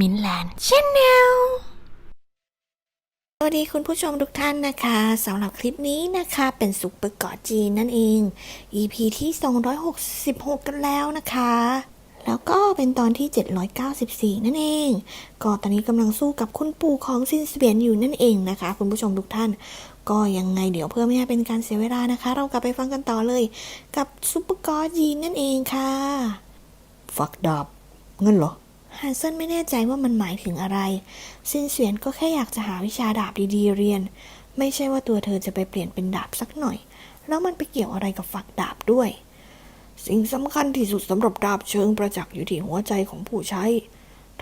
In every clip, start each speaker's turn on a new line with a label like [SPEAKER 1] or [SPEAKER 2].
[SPEAKER 1] มินแลนด์ชแนล
[SPEAKER 2] สวัสดีคุณผู้ชมทุกท่านนะคะสำหรับคลิปนี้นะคะเป็นสุกเปอร์เกาะจีนนั่นเอง EP ที่ 266 กันแล้วนะคะ แล้วก็เป็นตอนที่ 794 นั่นเอง ก็ตอนนี้กำลังสู้กับคุณปู่ของซินเสเบียนอยู่นั่นเองนะคะ คุณผู้ชมทุกท่าน ก็ยังไงเดี๋ยวเพื่อไม่ให้เป็นการเสียเวลานะคะ เรากลับไปฟังกันต่อเลย กับซุปเปอร์เกาะจีนนั่นเองค่ะ
[SPEAKER 3] ฝักดาบงั้นเหรอ
[SPEAKER 2] ฮันเซนไม่แน่ใจว่ามันหมายถึงอะไร ซินเสียนก็แค่อยากจะหาวิชาดาบดีๆเรียน ไม่ใช่ว่าตัวเธอจะไปเปลี่ยนเป็นดาบสักหน่อย แล้วมันไปเกี่ยวอะไรกับฝักดาบด้วย
[SPEAKER 3] สิ่งสำคัญที่สุดสำหรับดาบเชิงประจักษ์อยู่ที่หัวใจของผู้ใช้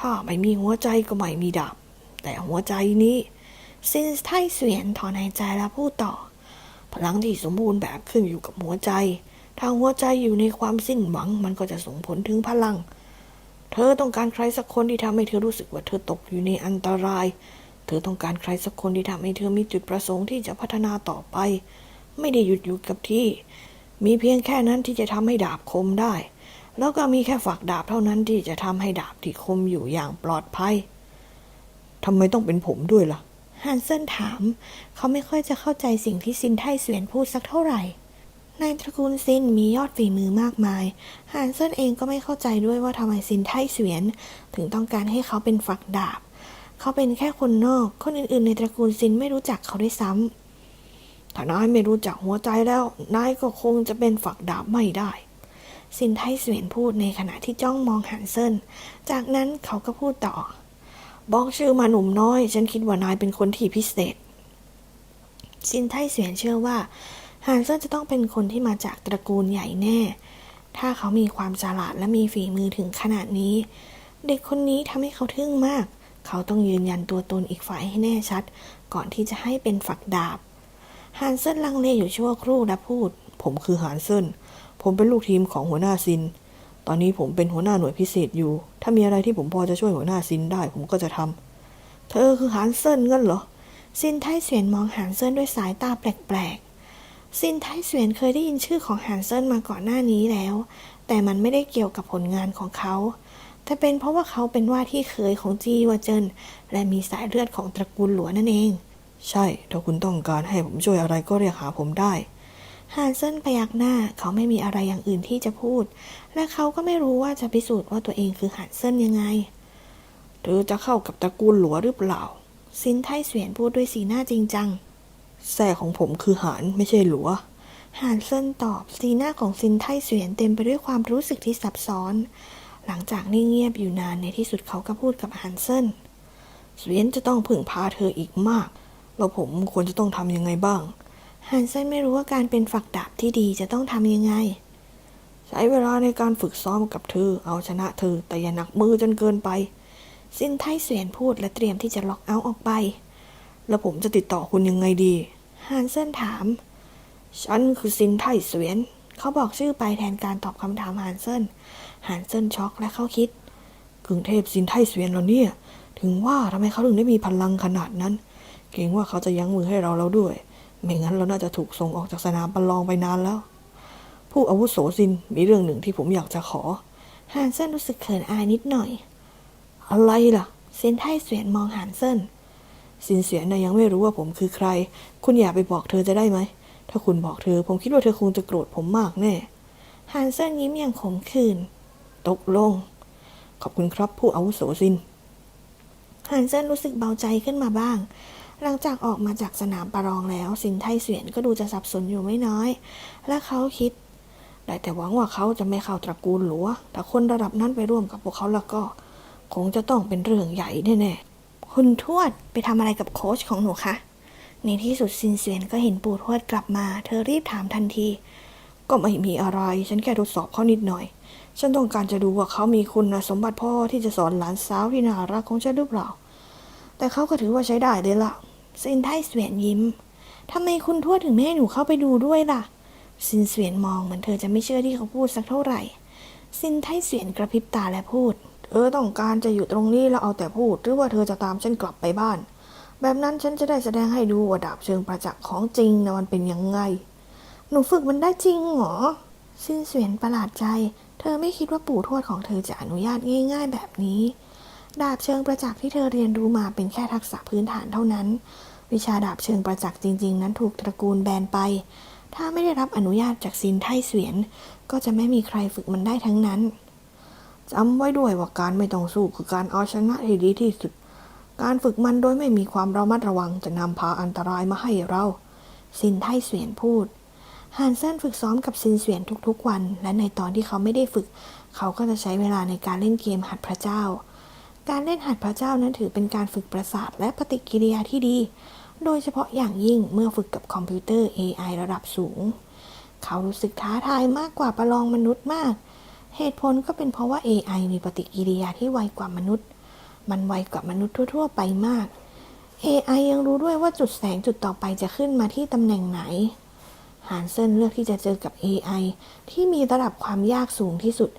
[SPEAKER 3] ถ้าไม่มีหัวใจก็ไม่มีดาบ แต่หัวใจนี้
[SPEAKER 2] ซินไทเสวียนถอนหายใจแล้วพูดต่อ
[SPEAKER 3] พลังที่สมบูรณ์แบบขึ้นอยู่กับหัวใจ ถ้าหัวใจอยู่ในความสิ้นหวังมันก็จะส่งผลถึงพลัง เธอต้องการใครสักคนที่ทำให้เธอรู้สึกว่าเธอตกอยู่ในอันตราย เธอต้องการใครสักคนที่ทำให้เธอมีจุดประสงค์ที่จะพัฒนาต่อไป ไม่ได้หยุดอยู่กับที่ มีเพียงแค่นั้นที่จะทำให้ดาบคมได้ แล้วก็มีแค่ฝักดาบเท่านั้นที่จะทำให้ดาบที่คมอยู่อย่างปลอดภัยทำไมต้องเป็นผมด้วยล่ะ
[SPEAKER 2] ฮันเซนถาม เขาไม่ค่อยจะเข้าใจสิ่งที่ซินไทเสวียนพูดสักเท่าไหร่ ในตระกูลซินมียอดฝีมือมากมายฮันเซินเองก็ไม่เข้าใจด้วยว่าทำไมซินไทเสวียน ถึงต้องการให้เขาเป็นฝักดาบ เขาเป็นแค่คนนอก คนอื่นๆ ในตระกูลซินไม่รู้จักเขาด้วยซ้ำ
[SPEAKER 3] ถ้านายไม่รู้จักหัวใจแล้ว นายก็คงจะเป็นฝักดาบไม่ได้
[SPEAKER 2] ซินไทเสวียนพูดในขณะที่จ้องมองฮันเซิน จากนั้นเขาก็พูดต่อ
[SPEAKER 3] บอกชื่อมาหนุ่มน้อย ฉันคิดว่านายเป็นคนที่พิเศษ
[SPEAKER 2] ซินไทเสวียนเชื่อว่า ฮันเซนจะต้องเป็นคนที่มาจากตระกูลใหญ่แน่ ถ้าเขามีความฉลาดและมีฝีมือถึงขนาดนี้ เด็กคนนี้ทำให้เขาทึ่งมาก เขาต้องยืนยันตัวตนอีกฝ่ายให้แน่ชัด ก่อนที่จะให้เป็นฝักดาบฮันเซนลังเลอยู่ชั่วครู่และพูด
[SPEAKER 3] ผมคือหานเซินผมเป็นลูกทีมของหัวหน้าซิน ตอนนี้ผมเป็นหัวหน้าหน่วยพิเศษอยู่ ถ้ามีอะไรที่ผมพอจะช่วยหัวหน้าซินได้ผมก็จะทำ เธอคือหานเซินงั้นเหรอ
[SPEAKER 2] ซินไทเสวียนมองฮันเซนด้วยสายตาแปลก ซินไทเสวียนเคยได้ยินชื่อของฮันเซนมาก่อนหน้านี้แล้ว แต่มันไม่ได้เกี่ยวกับผลงานของเขา แต่เป็นเพราะว่าเขาเป็นว่าที่เคยของจีวเจินและมีสายเลือดของตระกูลหลวนั่นเอง
[SPEAKER 3] ใช่ ถ้าคุณต้องการให้ผมช่วยอะไรก็เรียกหาผมได้
[SPEAKER 2] ฮันเซนพยักหน้าเขาไม่มีอะไรอย่างอื่นที่จะพูด และเขาก็ไม่รู้ว่าจะพิสูจน์ว่าตัวเองคือฮันเซนยังไง
[SPEAKER 3] เธอจะเข้ากับตระกูลหลัวหรือเปล่า
[SPEAKER 2] ซินไทเสวียนพูดด้วยสีหน้าจริงจัง
[SPEAKER 3] แท้ของผมคือหานไม่ใช่หลัว
[SPEAKER 2] ฮานเซนตอบ สีหน้าของซินไทเสวียนเต็มไปด้วยความรู้สึกที่ซับซ้อน หลังจากนิ่งเงียบอยู่นานในที่สุดเขาก็พูดกับฮันเซน
[SPEAKER 3] เสวียนจะต้องพึ่งพาเธออีกมาก แล้วผมควรจะต้องทำยังไงบ้าง
[SPEAKER 2] ฮันเซนไม่รู้ว่าการเป็นฝักดาบที่ดีจะต้องทำยังไง
[SPEAKER 3] ใช้เวลาในการฝึกซ้อมกับเธอ เอาชนะเธอแต่อย่าหนักมือจนเกินไป
[SPEAKER 2] ซินไทเสวียนพูดและเตรียมที่จะล็อกเอาท์ออกไป
[SPEAKER 3] แล้วผมจะติดต่อคุณยังไงดี
[SPEAKER 2] ฮันเซนถาม
[SPEAKER 3] ฉันคือซินไทเสวียน
[SPEAKER 2] เขาบอกชื่อไปแทนการตอบคำถามฮันเซนฮันเซนช็อกและเขาคิด
[SPEAKER 3] กึ่งเทพซินไทเสวียนเราเนี่ย ถึงว่าทำไมเขาถึงได้มีพลังขนาดนั้น เกรงว่าเขาจะยั้งมือให้เราแล้วด้วย ไม่งั้นเราน่าจะถูกส่งออกจากสนามประลองไปนานแล้ว ผู้อาวุโสซินมีเรื่องหนึ่งที่ผมอยากจะขอ
[SPEAKER 2] ฮันเซนรู้สึกเขินอายนิดหน่อย
[SPEAKER 3] อะไรล่ะ
[SPEAKER 2] ซินไทเสวียนมองฮันเซน
[SPEAKER 3] สินเสียนะยังไม่รู้ว่าผมคือใคร คุณอย่าไปบอกเธอจะได้ไหม ถ้าคุณบอกเธอ ผมคิดว่าเธอคงจะโกรธผมมากแน่
[SPEAKER 2] ฮันเซนยิ้มอย่างขมขื่น
[SPEAKER 3] ตกลง ขอบคุณครับผู้อาวุโสซิน
[SPEAKER 2] ฮันเซนรู้สึกเบาใจขึ้นมาบ้าง หลังจากออกมาจากสนามประลองแล้ว สินไทเสวียนก็ดูจะสับสนอยู่ไม่น้อย และเขาคิด
[SPEAKER 3] ได้แต่หวังว่าเขาจะไม่เข้าตระกูลหลัวถ้าคนระดับนั้นไปร่วมกับพวกเขาแล้วก็ คงจะต้องเป็นเรื่องใหญ่แน่
[SPEAKER 2] คุณทวดไปทำอะไรกับโค้ชของหนูคะในที่สุดซินเสียนก็เห็นปู่ทวดกลับมา เธอรีบถามทันที
[SPEAKER 3] ก็ไม่มีอะไร ฉันแค่ทดสอบเขานิดหน่อย ฉันต้องการจะดูว่าเขามีคุณสมบัติพ่อที่จะสอนหลานสาวที่น่ารักของฉันหรือเปล่า แต่เขาก็ถือว่าใช้ได้เลยล่ะ
[SPEAKER 2] ซินไทเสวียนยิ้มทำไมคุณทวดถึงไม่ให้หนูเข้าไปดูด้วยล่ะซินเสวียนมองเหมือนเธอจะไม่เชื่อที่เขาพูดสักเท่าไหร่ ซินไทเสวียนกระพริบตาและพูด
[SPEAKER 3] เธอต้องการจะอยู่ตรงนี้แล้วเอาแต่พูด หรือว่าเธอจะตามฉันกลับไปบ้าน แบบนั้นฉันจะได้แสดงให้ดูว่าดาบเชิงประจักษ์ของจริงนะมันเป็นยังไง
[SPEAKER 2] หนูฝึกมันได้จริงเหรอซินเสวียนประหลาดใจ เธอไม่คิดว่าปู่ทวดของเธอจะอนุญาตง่าย ๆ แบบนี้ ดาบเชิงประจักษ์ที่เธอเรียนรู้มาเป็นแค่ทักษะพื้นฐานเท่านั้น วิชาดาบเชิงประจักษ์จริง ๆ นั้นถูกตระกูลแบนไป ถ้าไม่ได้รับอนุญาตจากซินไทเสวียน ก็จะไม่มีใครฝึกมันได้ทั้งนั้น
[SPEAKER 3] จำไว้ด้วยว่าการไม่ต้องสู้คือการเอาชนะที่ดีที่สุด การฝึกมันโดยไม่มีความระมัดระวังจะนำพาอันตรายมาให้เรา
[SPEAKER 2] ซินไทเสวียนพูดฮันเซนฝึกซ้อมกับซินเสวียนทุกๆวัน และในตอนที่เขาไม่ได้ฝึก เขาก็จะใช้เวลาในการเล่นเกมหัดพระเจ้า การเล่นหัดพระเจ้านั้นถือเป็นการฝึกประสาทและปฏิกิริยาที่ดี โดยเฉพาะอย่างยิ่งเมื่อฝึกกับคอมพิวเตอร์ AI ระดับสูง เขารู้สึกท้าทายมากกว่าประลองมนุษย์มากเเหตุผลก็เป็นเพราะว่า AI มีปฏิกิริยาที่ไวกว่ามนุษย์ มันไวกว่ามนุษย์ทั่ว ๆ ไปมาก AI ยังรู้ด้วยว่าจุดแสงจุดต่อไปจะขึ้นมาที่ตำแหน่งไหน ฮานเซนเลือกที่จะเจอกับ AI ที่มีระดับความยากสูงที่สุด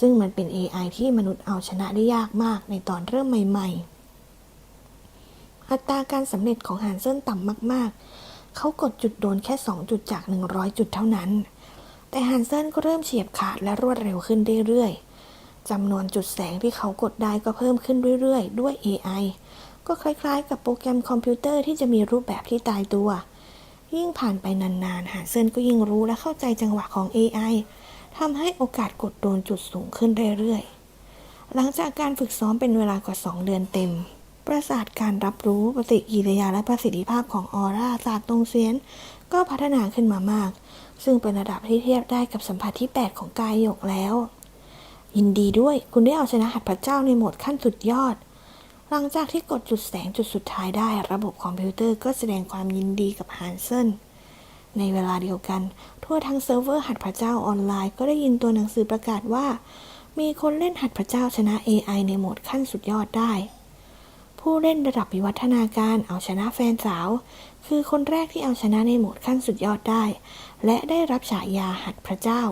[SPEAKER 2] ซึ่งมันเป็น AI ที่มนุษย์เอาชนะได้ยากมากในตอนเริ่มใหม่ ๆ อัตราการสำเร็จของฮานเซนต่ำมาก ๆ เขากดจุดโดนแค่ 2 จุดจาก 100 จุดเท่านั้น แต่ฮันเซนก็เริ่มเฉียบขาดและรวดเร็วขึ้นเรื่อยๆจำนวนจุดแสงที่เขากดได้ก็เพิ่มขึ้นเรื่อยๆ ด้วย AI ก็คล้ายๆ กับโปรแกรมคอมพิวเตอร์ที่จะมีรูปแบบที่ตายตัว ยิ่งผ่านไปนานๆฮันเซนก็ยิ่งรู้และเข้าใจจังหวะของ AI ทำให้โอกาสกดโดนจุดสูงขึ้นเรื่อยๆ หลังจากการฝึกซ้อมเป็นเวลากว่า 2 เดือนเต็ม ประสาทการรับรู้ปฏิกิริยาและประสิทธิภาพของออร่าศาสตร์ตรงเซียน ก็พัฒนาขึ้นมามาก ซึ่งเป็นระดับที่เทียบได้กับสัมผัสที่ 8 ของกายหยกแล้ว ยินดีด้วยคุณได้เอาชนะหัดพระเจ้าในโหมดขั้นสุดยอด หลังจากที่กดจุดแสงจุดสุดท้ายได้ ระบบคอมพิวเตอร์ก็แสดงความยินดีกับฮันเซนในเวลาเดียวกัน ทั่วทั้งเซิร์ฟเวอร์หัดพระเจ้าออนไลน์ก็ได้ยินตัวหนังสือประกาศว่า มีคนเล่นหัดพระเจ้าชนะ AI ในโหมดขั้นสุดยอดได้ ผู้เล่นระดับวิวัฒนาการเอาชนะแฟนสาว คือคนแรกที่เอาชนะในโหมดขั้นสุดยอดได้ และได้รับฉายาหัดพระเจ้า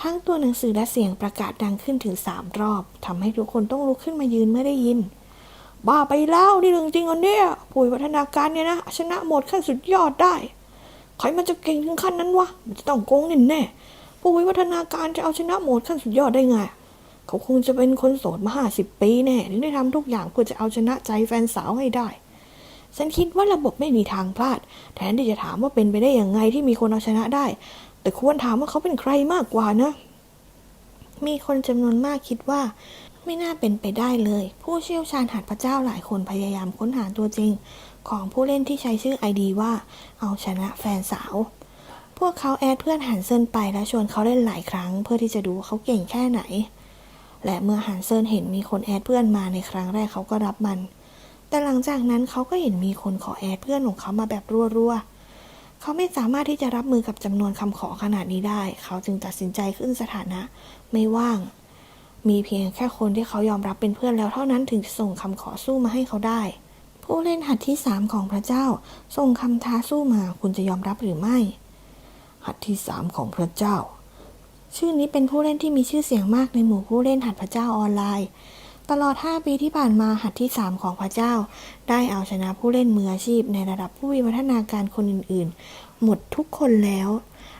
[SPEAKER 2] ทั้งตัวหนังสือและเสียงประกาศดังขึ้นถึงสามรอบทำให้ทุกคนต้องลุกขึ้นมายืนเมื่อได้ยิน บ้าไปแล้วนี่เรื่องจริงอันเนี้ยผู้วิวัฒนาการเนี่ยนะชนะโหมดขั้นสุดยอดได้ใครมันจะเก่งถึงขั้นนั้นวะมันจะต้องโกงแน่แน่ผู้วิวัฒนาการจะเอาชนะโหมดขั้นสุดยอดได้ไง เขาคงจะเป็นคนโสดมาห้าสิบปีแน่ถึงได้ทำทุกอย่างเพื่อจะเอาชนะใจแฟนสาวให้ได้ ฉันคิดว่าระบบไม่มีทางพลาด แทนที่จะถามว่าเป็นไปได้อย่างไงที่มีคนเอาชนะได้ แต่ควรถามว่าเขาเป็นใครมากกว่านะ มีคนจำนวนมากคิดว่า ไม่น่าเป็นไปได้เลย ผู้เชี่ยวชาญหัดพระเจ้าหลายคนพยายามค้นหาตัวจริง ของผู้เล่นที่ใช้ชื่อไอดีว่า เอาชนะแฟนสาวพวกเขาแอดเพื่อนหันเซินไปและชวนเขาเล่นหลายครั้ง เพื่อที่จะดูว่าเขาเก่งแค่ไหน และเมื่อหันเซินเห็นมีคนแอดเพื่อนมาในครั้งแรกเขาก็รับมัน แต่หลังจากนั้นเขาก็เห็นมีคนขอแอดเพื่อนของเขามาแบบรัวๆ เขาไม่สามารถที่จะรับมือกับจำนวนคำขอขนาดนี้ได้ เขาจึงตัดสินใจขึ้นสถานะ ไม่ว่าง มีเพียงแค่คนที่เขายอมรับเป็นเพื่อนแล้วเท่านั้นถึงจะส่งคำขอสู้มาให้เขาได้ ผู้เล่นหัดที่สามของพระเจ้า ส่งคำท้าสู้มาคุณจะยอมรับหรือไม่
[SPEAKER 3] หัดที่สามของพระเจ้า
[SPEAKER 2] ชื่อนี้เป็นผู้เล่นที่มีชื่อเสียงมากในหมู่ผู้เล่นหัดพระเจ้าออนไลน์ ตลอด 5 ปีที่ผ่านมาหัดที่ 3 ของพระเจ้า ได้เอาชนะผู้เล่นมืออาชีพ ในระดับผู้วิวัฒนาการคนอื่นๆ หมดทุกคนแล้ว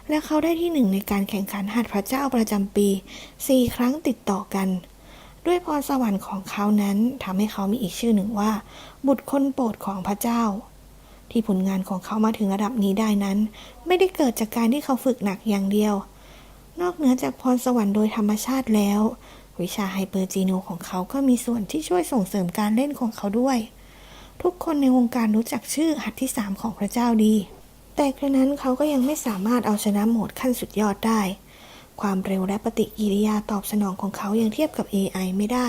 [SPEAKER 2] และเขาได้ที่หนึ่งในการแข่งขันหัดพระเจ้าประจำปี 4 ครั้งติดต่อกัน ด้วยพรสวรรค์ของเขานั้นทำให้เขามีอีกชื่อหนึ่งว่า บุตรคนโปรดของพระเจ้าที่ผลงานของเขามาถึงระดับนี้ได้นั้น ไม่ได้เกิดจากการที่เขาฝึกหนักอย่างเดียว นอกเหนือจากพรสวรรค์โดยธรรมชาติแล้ว วิชาไฮเปอร์จีโนของเขาก็มีส่วนที่ช่วยส่งเสริมการเล่นของเขาด้วย ทุกคนในวงการรู้จักชื่อหัดที่3ของพระเจ้าดี แต่กระนั้นเขาก็ยังไม่สามารถเอาชนะโหมดขั้นสุดยอดได้ ความเร็วและปฏิกิริยาตอบสนองของเขายังเทียบกับ AI ไม่ได้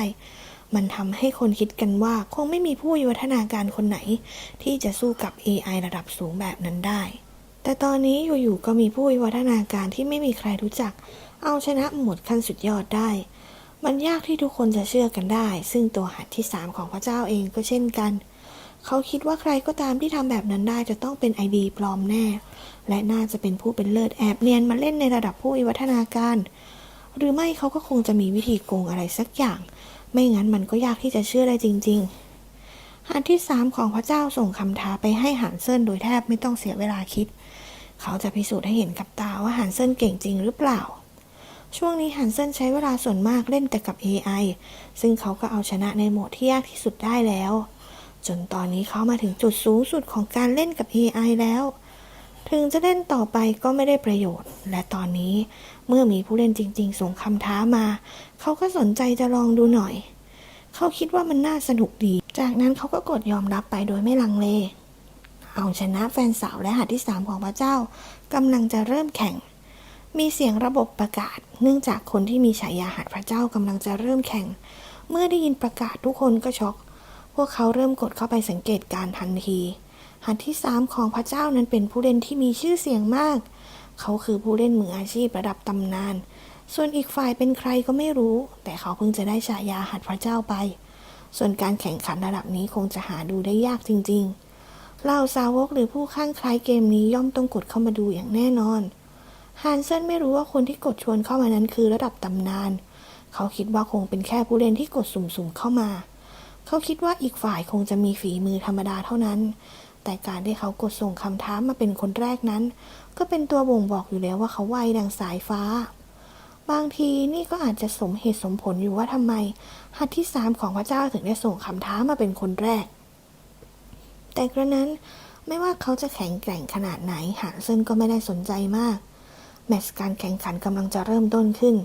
[SPEAKER 2] มันทำให้คนคิดกันว่าคงไม่มีผู้วิวัฒนาการคนไหน ที่จะสู้กับ AI ระดับสูงแบบนั้นได้ แต่ตอนนี้อยู่ๆก็มีผู้วิวัฒนาการที่ไม่มีใครรู้จัก เอาชนะหมดขั้นสุดยอดได้ มันยากที่ทุกคนจะเชื่อกันได้ ซึ่งตัวหัดที่3ของพระเจ้าเองก็เช่นกัน เขาคิดว่าใครก็ตามที่ทำแบบนั้นได้จะต้องเป็นไอดีปลอมแน่ และน่าจะเป็นผู้เป็นเลิศแอบเนียนมาเล่นในระดับผู้วิวัฒนาการ หรือไม่เขาก็คงจะมีวิธีโกงอะไรสักอย่าง ไม่งั้นมันก็ยากที่จะเชื่อได้จริงๆหันที่สามของพระเจ้าส่งคำท้าไปให้หานเซินโดยแทบไม่ต้องเสียเวลาคิด เขาจะพิสูจน์ให้เห็นกับตาว่าหานเซนเก่งจริงหรือเปล่า ช่วงนี้ฮันเซนใช้เวลาส่วนมากเล่นแต่กับ AI ซึ่งเขาก็เอาชนะในโหมดที่ยากที่สุดได้แล้ว จนตอนนี้เขามาถึงจุดสูงสุดของการเล่นกับ AI แล้ว ถึงจะเล่นต่อไปก็ไม่ได้ประโยชน์ และตอนนี้เมื่อมีผู้เล่นจริง ๆ ส่งคำท้ามา เขาก็สนใจจะลองดูหน่อย เขาคิดว่ามันน่าสนุกดี จากนั้นเขาก็กดยอมรับไปโดยไม่ลังเล เอาชนะแฟนสาวและหัดที่สามของพระเจ้ากำลังจะเริ่มแข่ง มีเสียงระบบประกาศ เนื่องจากคนที่มีฉายาหัดพระเจ้ากำลังจะเริ่มแข่ง เมื่อได้ยินประกาศทุกคนก็ช็อก พวกเขาเริ่มกดเข้าไปสังเกตการณ์ทันทีหัดที่สามของพระเจ้านั้นเป็นผู้เล่นที่มีชื่อเสียงมาก เขาคือผู้เล่นมืออาชีพระดับตำนาน ส่วนอีกฝ่ายเป็นใครก็ไม่รู้ แต่เขาเพิ่งจะได้ฉายาหัดพระเจ้าไป ส่วนการแข่งขันระดับนี้คงจะหาดูได้ยากจริง ๆ เหล่าสาวกหรือผู้ข้างใคล้ายเกมนี้ย่อมต้องกดเข้ามาดูอย่างแน่นอนฮันเซนไม่รู้ว่าคนที่กดชวนเข้ามานั้นคือระดับตำนาน เขาคิดว่าคงเป็นแค่ผู้เล่นที่กดสุ่มๆเข้ามา เขาคิดว่าอีกฝ่ายคงจะมีฝีมือธรรมดาเท่านั้น แต่การที่เขากดส่งคำท้ามาเป็นคนแรกนั้น ก็เป็นตัวบ่งบอกอยู่แล้วว่าเขาไวดังสายฟ้า บางทีนี่ก็อาจจะสมเหตุสมผลอยู่ว่าทำไมหัดที่สามของพระเจ้าถึงได้ส่งคำท้ามาเป็นคนแรก แต่กระนั้นไม่ว่าเขาจะแข็งแกร่งขนาดไหนหานเซนก็ไม่ได้สนใจมาก แมตช์การแข่งขันกำลังจะเริ่มต้นขึ้น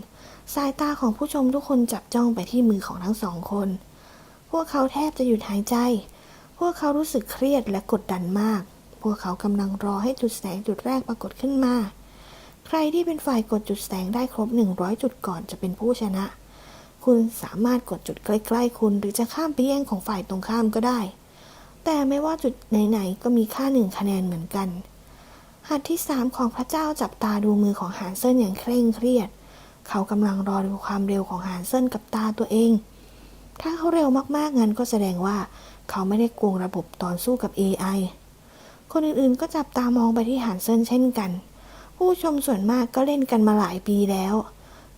[SPEAKER 2] สายตาของผู้ชมทุกคนจับจ้องไปที่มือของทั้งสองคน พวกเขาแทบจะหยุดหายใจ พวกเขารู้สึกเครียดและกดดันมาก พวกเขากำลังรอให้จุดแสงจุดแรกปรากฏขึ้นมา ใครที่เป็นฝ่ายกดจุดแสงได้ครบ 100 จุดก่อนจะเป็นผู้ชนะ คุณสามารถกดจุดใกล้ๆคุณหรือจะข้ามไปแย่งของฝ่ายตรงข้ามก็ได้ แต่ไม่ว่าจุดไหนๆก็มีค่าหนึ่งคะแนนเหมือนกัน หัดที่สามของพระเจ้าจับตาดูมือของหานเซินอย่างเคร่งเครียด เขากำลังรอดูความเร็วของหานเซินกับตาตัวเอง ถ้าเขาเร็วมากๆงั้นก็แสดงว่าเขาไม่ได้โกงระบบตอนสู้กับ AI คนอื่นๆก็จับตามองไปที่หานเซินเช่นกัน ผู้ชมส่วนมากก็เล่นกันมาหลายปีแล้ว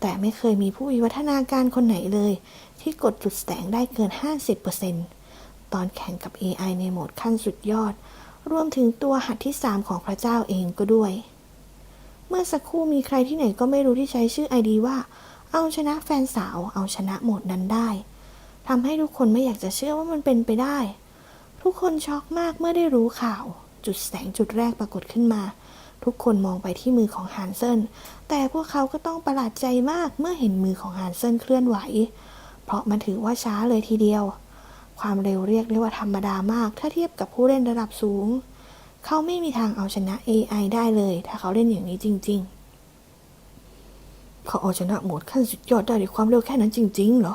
[SPEAKER 2] แต่ไม่เคยมีผู้วิวัฒนาการคนไหนเลย ที่กดจุดแสงได้เกิน 50% ตอนแข่งกับ AI ในโหมดขั้นสุดยอด รวมถึงตัวหัดที่ 3 ของพระเจ้าเองก็ด้วย เมื่อสักครู่มีใครที่ไหนก็ไม่รู้ที่ใช้ชื่อไอดีว่า เอาชนะแฟนสาว เอาชนะโหมดนั้นได้ทำให้ทุกคนไม่อยากจะเชื่อว่ามันเป็นไปได้ ทุกคนช็อกมากเมื่อได้รู้ข่าว จุดแสงจุดแรกปรากฏขึ้นมา ทุกคนมองไปที่มือของฮานเซนแต่พวกเขาก็ต้องประหลาดใจมากเมื่อเห็นมือของฮานเซนเคลื่อนไหว เพราะมันถือว่าช้าเลยทีเดียว ความเร็วเรียกได้ว่าธรรมดามาก ถ้าเทียบกับผู้เล่นระดับสูง เขาไม่มีทางเอาชนะ AI ได้เลย ถ้าเขาเล่นอย่างนี้จริง ๆ เขาเอาชนะโหมดขั้นสุดยอดได้ด้วยความเร็วแค่นั้นจริง ๆ เหรอ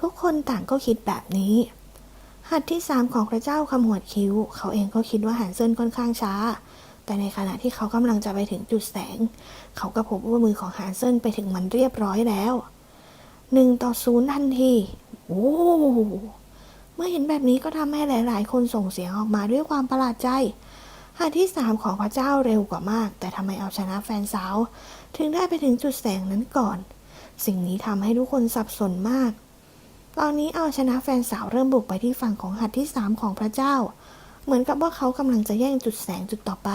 [SPEAKER 2] ทุกคนต่างก็คิดแบบนี้ หัดที่สามของพระเจ้าขมวดคิ้ว เขาเองก็คิดว่าหันเซินค่อนข้างช้า แต่ในขณะที่เขากำลังจะไปถึงจุดแสง เขาก็พบว่ามือของฮันเซนไปถึงมันเรียบร้อยแล้วหนึ่งต่อศูนย์ทันที โอ้ เมื่อเห็นแบบนี้ก็ทำให้หลาย ๆ คนส่งเสียงออกมาด้วยความประหลาดใจหัดที่สามของพระเจ้าเร็วกว่ามาก แต่ทำไมเอาชนะแฟนสาว ถึงได้ไปถึงจุดแสงนั้นก่อน สิ่งนี้ทำให้ทุกคนสับสนมาก ตอนนี้เอาชนะแฟนสาวเริ่มบุกไปที่ฝั่งของหัดที่สามของพระเจ้า เหมือนกับว่าเขากำลังจะแย่งจุดแสงจุดต่อไป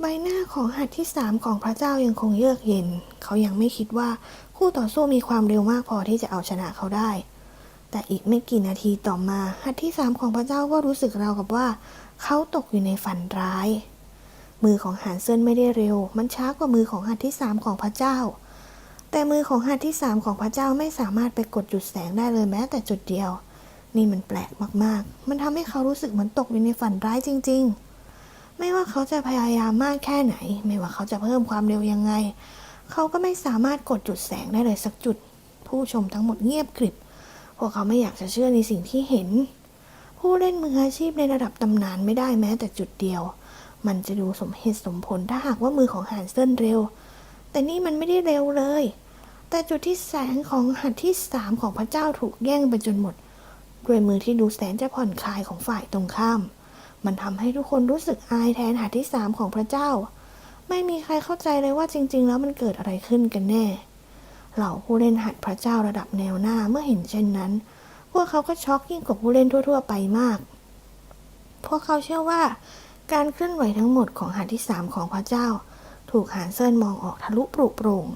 [SPEAKER 2] ใบหน้าของหัดที่สามของพระเจ้ายังคงเยือกเย็น เขายังไม่คิดว่าคู่ต่อสู้มีความเร็วมากพอที่จะเอาชนะเขาได้ แต่อีกไม่กี่นาทีต่อมา หัดที่สามของพระเจ้าก็รู้สึกราวกับว่า เขาตกอยู่ในฝันร้าย มือของหานเซินไม่ได้เร็ว มันช้ากว่ามือของหัดที่สามของพระเจ้า แต่มือของหัดที่สามของพระเจ้าไม่สามารถไปกดจุดแสงได้เลยแม้แต่จุดเดียว นี่มันแปลกมากๆ มันทำให้เขารู้สึกเหมือนตกอยู่ในฝันร้ายจริง ๆ ไม่ว่าเขาจะพยายามมากแค่ไหน ไม่ว่าเขาจะเพิ่มความเร็วยังไง เขาก็ไม่สามารถกดจุดแสงได้เลยสักจุด ผู้ชมทั้งหมดเงียบกริบ วกเขาไม่อยากจะเชื่อในสิ่งที่เห็น ผู้เล่นมืออาชีพในระดับตำนานไม่ได้แม้แต่จุดเดียว มันจะดูสมเหตุสมผลถ้าหากว่ามือของหานเซินเร็ว แต่นี่มันไม่ได้เร็วเลย แต่จุดที่แสงของหัดที่สามของพระเจ้าถูกแย่งไปจนหมด ด้วยมือที่ดูแสนจะผ่อนคลายของฝ่ายตรงข้าม มันทำให้ทุกคนรู้สึกอายแทนหัดที่สามของพระเจ้า ไม่มีใครเข้าใจเลยว่าจริง ๆ แล้วมันเกิดอะไรขึ้นกันแน่ เหล่าผู้เล่นหัดพระเจ้าระดับแนวหน้าเมื่อเห็นเช่นนั้น พวกเขาก็ช็อกยิ่งกว่าผู้เล่นทั่ว ๆ ไปมาก พวกเขาเชื่อว่า การเคลื่อนไหวทั้งหมดของหัดที่สามของพระเจ้า ถูกหานเซินมองออกทะลุปรุโปร่ง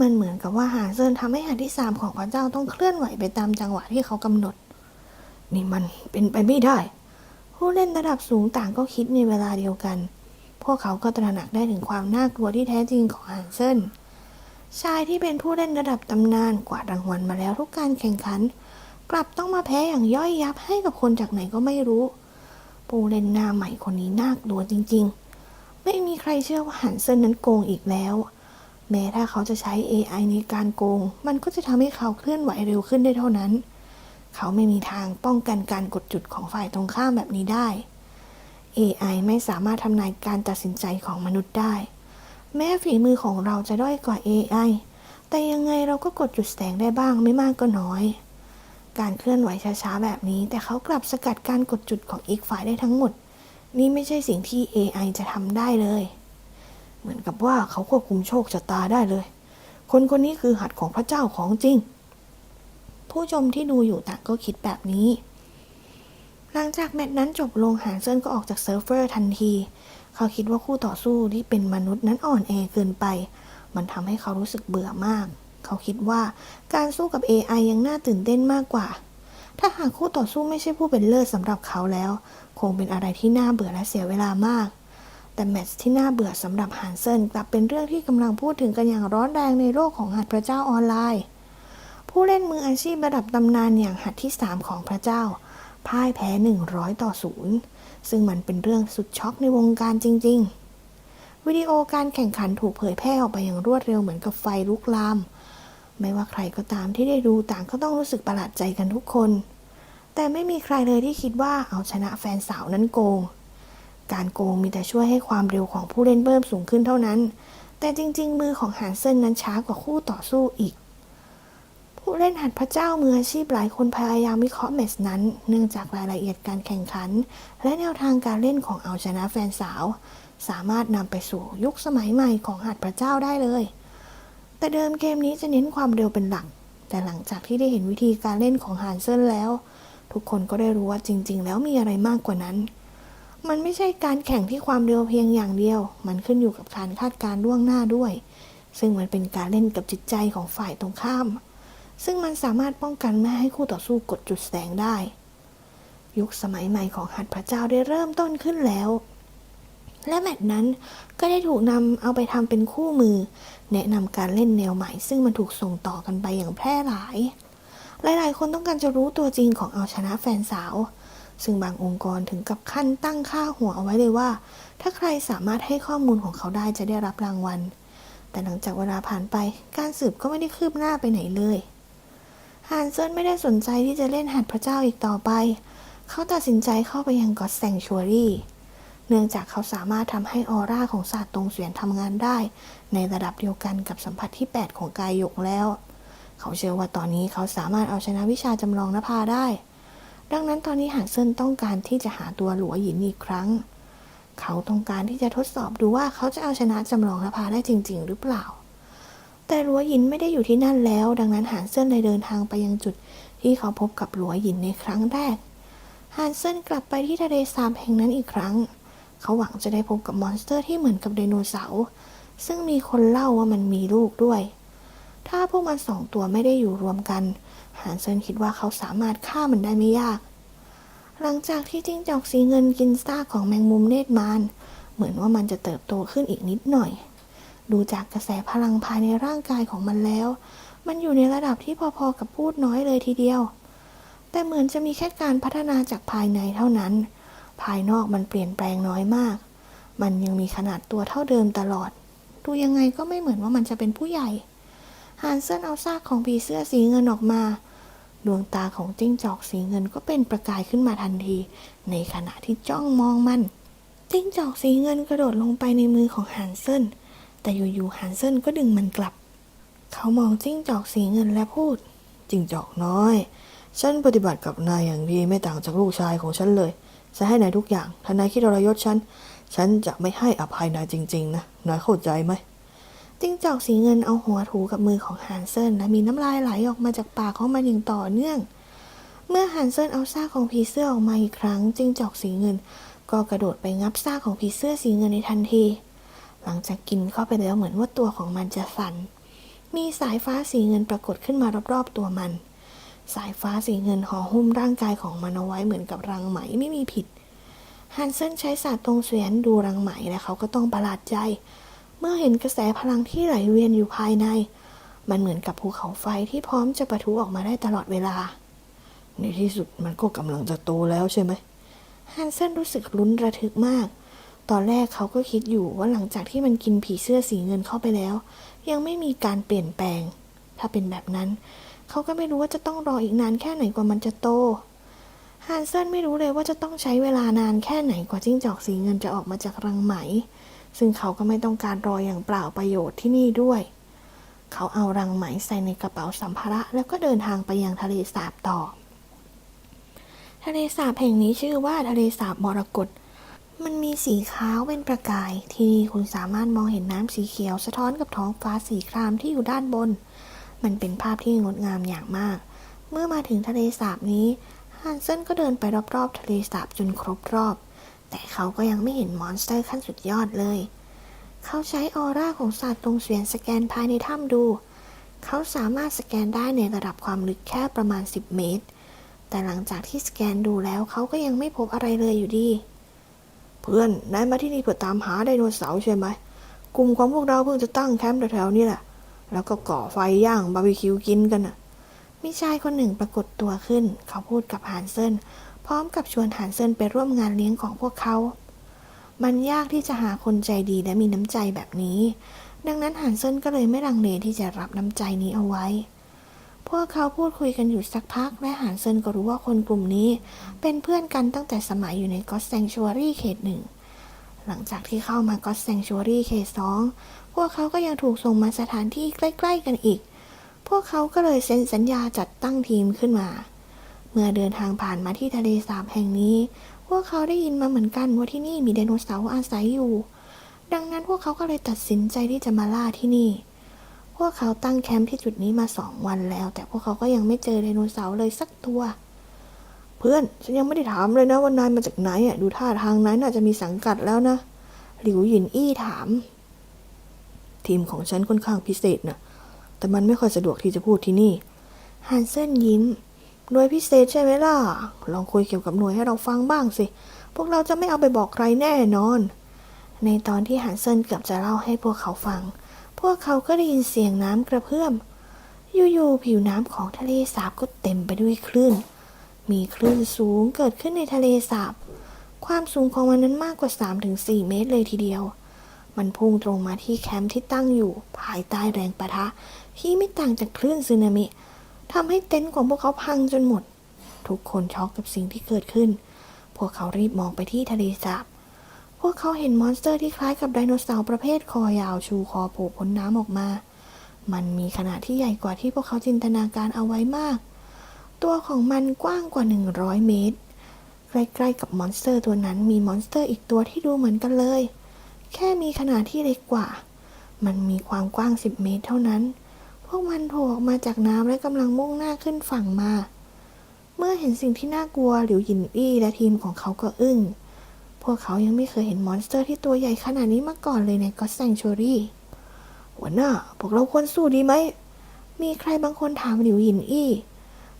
[SPEAKER 2] มันเหมือนกับว่าหานเซินทำให้หันที่สามของพระเจ้าต้องเคลื่อนไหวไปตามจังหวะที่เขากำหนด
[SPEAKER 3] นี่มันเป็นไปไม่ได้
[SPEAKER 2] ผู้เล่นระดับสูงต่างก็คิดในเวลาเดียวกัน พวกเขาก็ตระหนักได้ถึงความน่ากลัวที่แท้จริงของฮันเซิน ชายที่เป็นผู้เล่นระดับตำนานกวาดรางวัลมาแล้วทุกการแข่งขัน กลับต้องมาแพ้อย่างย่อยยับให้กับคนจากไหนก็ไม่รู้ผู้เล่นหน้าใหม่คนนี้น่ากลัวจริง ๆ ไม่มีใครเชื่อว่าฮันเซนนั้นโกงอีกแล้ว แม้ถ้าเขาจะใช้ AI ในการโกง มันก็จะทำให้เขาเคลื่อนไหวเร็วขึ้นได้เท่านั้น เขาไม่มีทางป้องกันการกดจุดของฝ่ายตรงข้ามแบบนี้ได้ AI ไม่สามารถทำนายการตัดสินใจของมนุษย์ได้ แม้ฝีมือของเราจะด้อยกว่า AI แต่ยังไงเราก็กดจุดแสงได้บ้างไม่มากก็น้อย การเคลื่อนไหวช้าๆแบบนี้ แต่เขากลับสกัดการกดจุดของอีกฝ่ายได้ทั้งหมด นี่ไม่ใช่สิ่งที่ AI จะทำได้เลย
[SPEAKER 3] เหมือนกับว่าเขาควบคุมโชคชะตาได้เลย คนคนนี้คือหัดของพระเจ้าของจริง
[SPEAKER 2] ผู้ชมที่ดูอยู่ต่างก็คิดแบบนี้ หลังจากแมตช์นั้นจบลงหานเซินก็ออกจากเซิร์ฟเวอร์ทันที เขาคิดว่าคู่ต่อสู้ที่เป็นมนุษย์นั้นอ่อนแอเกินไป มันทำให้เขารู้สึกเบื่อมาก เขาคิดว่าการสู้กับ AI ยังน่าตื่นเต้นมากกว่า ถ้าหากคู่ต่อสู้ไม่ใช่ผู้เป็นเลิศสำหรับเขาแล้ว คงเป็นอะไรที่น่าเบื่อและเสียเวลามาก แต่แมตช์ที่น่าเบื่อสำหรับหานเซนกลับเป็นเรื่องที่กำลังพูดถึงกันอย่างร้อนแรงในโลกของหัดพระเจ้าออนไลน์ ผู้เล่นมืออาชีพระดับตำนานอย่างหัดที่ 3 ของพระเจ้า พ่ายแพ้ 100 ต่อศูนย์ซึ่งมันเป็นเรื่องสุดช็อกในวงการจริง ๆ วิดีโอการแข่งขันถูกเผยแพร่ออกไปอย่างรวดเร็วเหมือนกับไฟลุกลาม ไม่ว่าใครก็ตามที่ได้ดูต่างก็ต้องรู้สึกประหลาดใจกันทุกคน แต่ไม่มีใครเลยที่คิดว่าเอาชนะแฟนสาวนั้นโกง การโกงมีแต่ช่วยให้ความเร็วของผู้เล่นเพิ่มสูงขึ้นเท่านั้น แต่จริง ๆ มือของหานเซินนั้นช้ากว่าคู่ต่อสู้อีก ผู้เล่นหัดพระเจ้ามืออาชีพหลายคนพยายามวิเคราะห์แมตช์นั้น เนื่องจากรายละเอียดการแข่งขัน และแนวทางการเล่นของเอาชนะแฟนสาว สามารถนำไปสู่ยุคสมัยใหม่ของหัดพระเจ้าได้เลย แต่เดิมเกมนี้จะเน้นความเร็วเป็นหลัก แต่หลังจากที่ได้เห็นวิธีการเล่นของฮานเซนแล้ว ทุกคนก็ได้รู้ว่าจริง ๆ แล้วมีอะไรมากกว่านั้น มันไม่ใช่การแข่งที่ความเร็วเพียงอย่างเดียว มันขึ้นอยู่กับการคาดการณ์ล่วงหน้าด้วย ซึ่งมันเป็นการเล่นกับจิตใจของฝ่ายตรงข้าม ซึ่งมันสามารถป้องกันไม่ให้คู่ต่อสู้กดจุดแสงได้ ยุคสมัยใหม่ของหัดพระเจ้าได้เริ่มต้นขึ้นแล้ว และแมตช์นั้นก็ได้ถูกนำเอาไปทำเป็นคู่มือ แนะนำการเล่นแนวใหม่ ซึ่งมันถูกส่งต่อกันไปอย่างแพร่หลาย หลายๆ คนต้องการจะรู้ตัวจริงของเอาชนะแฟนสาว ซึ่งบางองค์กรถึงกับขั้นตั้งค่าหัวเอาไว้เลยว่า ถ้าใครสามารถให้ข้อมูลของเขาได้จะได้รับรางวัลแต่หลังจากเวลาผ่านไป การสืบก็ไม่ได้คืบหน้าไปไหนเลย ฮานเซินไม่ได้สนใจที่จะเล่นหัดพระเจ้าอีกต่อไป เขาตัดสินใจเข้าไปยังกอดแซงชัวรี่ เนื่องจากเขาสามารถทำให้ออร่าของศาสตร์ตรงเสียนทำงานได้ ในระดับเดียวกันกับสัมผัสที่ 8 ของกายหยกแล้ว เขาเชื่อว่าตอนนี้เขาสามารถเอาชนะวิชาจำลองนภาได้ ดังนั้นตอนนี้หานเซินต้องการที่จะหาตัวหลัวหยินอีกครั้ง เขาต้องการที่จะทดสอบดูว่าเขาจะเอาชนะจำลองนภาได้จริง ๆ หรือเปล่า แต่หลัวหยินไม่ได้อยู่ที่นั่นแล้ว ดังนั้นหานเซินเลยเดินทางไปยังจุดที่เขาพบกับหลัวหยินในครั้งแรก หานเซินกลับไปที่ทะเลสาบแห่งนั้นอีกครั้ง เขาหวังจะได้พบกับมอนสเตอร์ที่เหมือนกับไดโนเสาร์ซึ่งมีคนเล่าว่ามันมีลูกด้วย ถ้าพวกมันสองตัวไม่ได้อยู่รวมกัน หานเซินคิดว่าเขาสามารถฆ่ามันได้ไม่ยาก หลังจากที่จิ้งจอกสีเงินกินซากของแมงมุมเนตรมาน เหมือนว่ามันจะเติบโตขึ้นอีกนิดหน่อย ดูจากกระแสพลังภายในร่างกายของมันแล้ว มันอยู่ในระดับที่พอๆกับพูดน้อยเลยทีเดียว แต่เหมือนจะมีแค่การพัฒนาจากภายในเท่านั้น ภายนอกมันเปลี่ยนแปลงน้อยมาก มันยังมีขนาดตัวเท่าเดิมตลอด ดูยังไงก็ไม่เหมือนว่ามันจะเป็นผู้ใหญ่ฮานเซนเอาซากของผีเสื้อสีเงินออกมา ดวงตาของจิ้งจอกสีเงินก็เป็นประกายขึ้นมาทันที ในขณะที่จ้องมองมัน จิ้งจอกสีเงินกระโดดลงไปในมือของฮานเซน แต่อยู่ๆฮานเซนก็ดึงมันกลับ เขามองจิ้งจอกสีเงินและพูด
[SPEAKER 3] จิงจอกน้อย ฉันปฏิบัติกับนายอย่างดีไม่ต่างจากลูกชายของฉันเลย จะให้นายทุกอย่างถ้านายคิดทรยศฉัน ฉันจะไม่ให้อภัยนายจริง ๆ นะ นายเข้าใจไหม
[SPEAKER 2] จิ้งจอกสีเงินเอาหัวถูกับมือของฮานเซนและมีน้ำลายไหลออกมาจากปากของมันอย่างต่อเนื่อง เมื่อฮานเซนเอาซากของผีเสื้อออกมาอีกครั้งจิ้งจอกสีเงิน ก็กระโดดไปงับซากของผีเสื้อสีเงินในทันที หลังจากกินเข้าไปแล้วเหมือนว่าตัวของมันจะสั่น มีสายฟ้าสีเงินปรากฏขึ้นมารอบๆตัวมัน สายฟ้าสีเงินห่อหุ้มร่างกายของมันเอาไว้เหมือนกับรังไหมไม่มีผิด ฮันเซนใช้ศาสตร์ตรงเสวียนดูรังไหมและเขาก็ต้องประหลาดใจ เมื่อเห็นกระแสพลังที่ไหลเวียนอยู่ภายใน มันเหมือนกับภูเขาไฟที่พร้อมจะปะทุออกมาได้ตลอดเวลา
[SPEAKER 3] ในที่สุดมันก็กำลังจะโตแล้วใช่ไหม
[SPEAKER 2] ฮันเซนรู้สึกลุ้นระทึกมาก ตอนแรกเขาก็คิดอยู่ว่าหลังจากที่มันกินผีเสื้อสีเงินเข้าไปแล้ว ยังไม่มีการเปลี่ยนแปลง ถ้าเป็นแบบนั้น เขาก็ไม่รู้ว่าจะต้องรออีกนานแค่ไหนกว่ามันจะโตฮันเซนไม่รู้เลยว่าจะต้องใช้เวลานานแค่ไหนกว่าจิ้งจอกสีเงินจะออกมาจากรังไหม ซึ่งเขาก็ไม่ต้องการรออย่างเปล่าประโยชน์ที่นี่ด้วย เขาเอารังไหมใส่ในกระเป๋าสัมภาระ แล้วก็เดินทางไปยังทะเลสาบต่อ ทะเลสาบแห่งนี้ชื่อว่าทะเลสาบมรกต มันมีสีขาวเป็นประกาย ที่นี่คุณสามารถมองเห็นน้ำสีเขียวสะท้อนกับท้องฟ้าสีครามที่อยู่ด้านบน มันเป็นภาพที่งดงามอย่างมาก เมื่อมาถึงทะเลสาบนี้ฮันเซนก็เดินไปรอบๆ ทะเลสาบจนครบรอบ แต่เขาก็ยังไม่เห็นมอนสเตอร์ขั้นสุดยอดเลย เขาใช้ออร่าของศาสตร์ตรงเสวียนสแกนภายในถ้ำดู เขาสามารถสแกนได้ในระดับความลึกแค่ประมาณ 10 เมตร แต่หลังจากที่สแกนดูแล้วเขาก็ยังไม่พบอะไรเลยอยู่ดี
[SPEAKER 3] เพื่อนนายมาที่นี่เพื่อตามหาไดโนเสาร์ใช่ไหมกลุ่มของพวกเราเพิ่งจะตั้งแคมป์แถวๆนี้แหละ แล้วก็ก่อไฟย่างบาร์บีคิวกินกันน่ะ
[SPEAKER 2] มีชายคนหนึ่งปรากฏตัวขึ้น เขาพูดกับฮานเซนพร้อมกับชวนฮานเซนไปร่วมงานเลี้ยงของพวกเขา มันยากที่จะหาคนใจดีและมีน้ำใจแบบนี้ ดังนั้นฮานเซนก็เลยไม่ลังเลที่จะรับน้ำใจนี้เอาไว้ พวกเขาพูดคุยกันอยู่สักพัก และฮานเซนก็รู้ว่าคนกลุ่มนี้ เป็นเพื่อนกันตั้งแต่สมัยอยู่ในก็อตแซงชัวรี่เขตหนึ่ง หลังจากที่เข้ามาก็อตแซงชัวรี่เขตสองพวกเขาก็ยังถูกส่งมาสถานที่ใกล้ ๆ กันอีก พวกเขาก็เลยเซ็นสัญญาจัดตั้งทีมขึ้นมา เมื่อเดินทางผ่านมาที่ทะเลสาบแห่งนี้ พวกเขาได้ยินมาเหมือนกันว่าที่นี่มีไดโนเสาร์อาศัยอยู่ ดังนั้นพวกเขาก็เลยตัดสินใจที่จะมาล่าที่นี่ วกเขาตั้งแคมป์ที่จุดนี้มาสองวันแล้ว แต่พวกเขาก็ยังไม่เจอไดโนเสาร์เลยสักตัว
[SPEAKER 3] เพื่อนฉันยังไม่ได้ถามเลยนะว่านายมาจากไหนอะดูท่าทางนายน่าจะมีสังกัดแล้วนะ หลิวหยินอี้ถาม ทีมของฉันค่อนข้างพิเศษนะแต่มันไม่ค่อยสะดวกที่จะพูดที่นี่
[SPEAKER 2] ฮันเซนยิ้ม
[SPEAKER 3] หน่วยพิเศษใช่ไหมล่ะ ลองคุยเกี่ยวกับหน่วยให้เราฟังบ้างสิ พวกเราจะไม่เอาไปบอกใครแน่นอน
[SPEAKER 2] ในตอนที่ฮันเซนเกือบจะเล่าให้พวกเขาฟัง พวกเขาก็ได้ยินเสียงน้ำกระเพื่อม อยู่ๆผิวน้ำของทะเลสาบก็เต็มไปด้วยคลื่น มีคลื่นสูงเกิดขึ้นในทะเลสาบ ความสูงของมันนั้นมากกว่า 3-4 เมตรเลยทีเดียว มันพุ่งตรงมาที่แคมป์ที่ตั้งอยู่ ภายใต้แรงปะทะ ที่ไม่ต่างจากคลื่นสึนามิทำให้เต็นท์ของพวกเขาพังจนหมด ทุกคนช็อกกับสิ่งที่เกิดขึ้น พวกเขารีบมองไปที่ทะเลสาบ พวกเขาเห็นมอนสเตอร์ที่คล้ายกับไดโนเสาร์ประเภทคอยาวชูคอโผล่พ้นน้ำออกมา มันมีขนาดที่ใหญ่กว่าที่พวกเขาจินตนาการเอาไว้มาก ตัวของมันกว้างกว่า 100 เมตร ใกล้ๆกับมอนสเตอร์ตัวนั้นมีมอนสเตอร์อีกตัวที่ดูเหมือนกันเลย แค่มีขนาดที่เล็กกว่า มันมีความกว้าง 10 เมตรเท่านั้น พวกมันโผล่ออกมาจากน้ำและกำลังมุ่งหน้าขึ้นฝั่งมา เมื่อเห็นสิ่งที่น่ากลัวหลิวหยินอี้และทีมของเขาก็อึ้ง พวกเขายังไม่เคยเห็นมอนสเตอร์ที่ตัวใหญ่ขนาดนี้มาก่อนเลยในก็อตแซงชูรี่
[SPEAKER 3] หัวหน้า พวกเราควรสู้ดีไหม
[SPEAKER 2] มีใครบางคนถามหลิวหยินอี้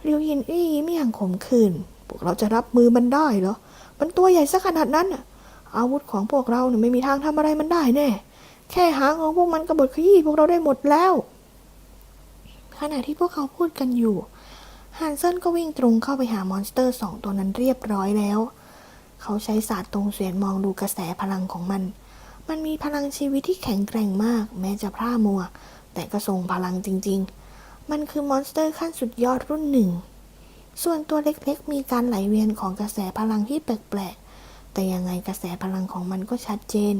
[SPEAKER 2] หลิวหยินอี้ยิ้มอย่างขมขื่น
[SPEAKER 3] พวกเราจะรับมือมันได้เหรอ มันตัวใหญ่สักขนาดนั้นน่ะอาวุธของพวกเราเนี่ยไม่มีทางทำอะไรมันได้แน่ แค่หางของพวกมันกระบฏขยี้พวกเราได้หมดแล้ว
[SPEAKER 2] ขณะที่พวกเขาพูดกันอยู่ฮันเซนก็วิ่งตรงเข้าไปหามอนสเตอร์สองตัวนั้นเรียบร้อยแล้ว เขาใช้ศาสตร์ตรงเสียนมองดูกระแสพลังของมัน มันมีพลังชีวิตที่แข็งแกร่งมาก แม้จะพร่ามัว แต่ก็ทรงพลังจริง ๆ มันคือมอนสเตอร์ขั้นสุดยอดรุ่นหนึ่ง ส่วนตัวเล็กๆ มีการไหลเวียนของกระแสพลังที่แปลกๆ แต่ยังไงกระแสพลังของมันก็ชัดเจน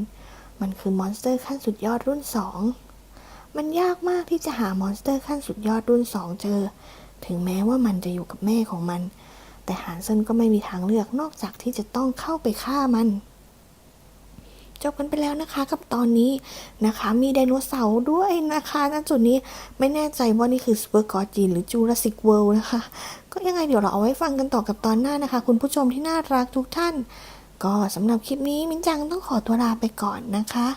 [SPEAKER 2] มันคือมอนสเตอร์ขั้นสุดยอดรุ่นสองมันยากมากที่จะหามอนสเตอร์ขั้นสุดยอดรุ่นสองเจอ ถึงแม้ว่ามันจะอยู่กับแม่ของมัน แต่หานเซินก็ไม่มีทางเลือกนอกจากที่จะต้องเข้าไปฆ่ามัน จบกันไปแล้วนะคะ กับตอนนี้นะคะ มีไดโนเสาร์ด้วยนะคะณจุดนี้ไม่แน่ใจว่านี่คือสเปอร์กอจีนหรือจูราสสิกเวิลด์นะคะ ก็ยังไงเดี๋ยวเราเอาไว้ฟังกันต่อกับตอนหน้านะคะ คุณผู้ชมที่น่ารักทุกท่านก็สำหรับคลิปนี้มินจังต้องขอตัวลาไปก่อนนะคะ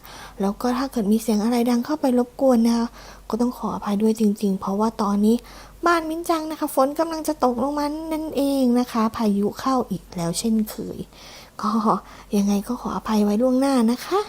[SPEAKER 2] แล้วก็ถ้าเกิดมีเสียงอะไรดังเข้าไปรบกวนนะคะก็ต้องขออภัยด้วยจริง ๆ เพราะว่าตอนนี้ บ้านมิ้นจังนะคะฝนกำลังจะตกลงมานั่นเองนะคะ พายุเข้าอีกแล้วเช่นเคย ก็ยังไงก็ขออภัยไว้ล่วงหน้านะคะ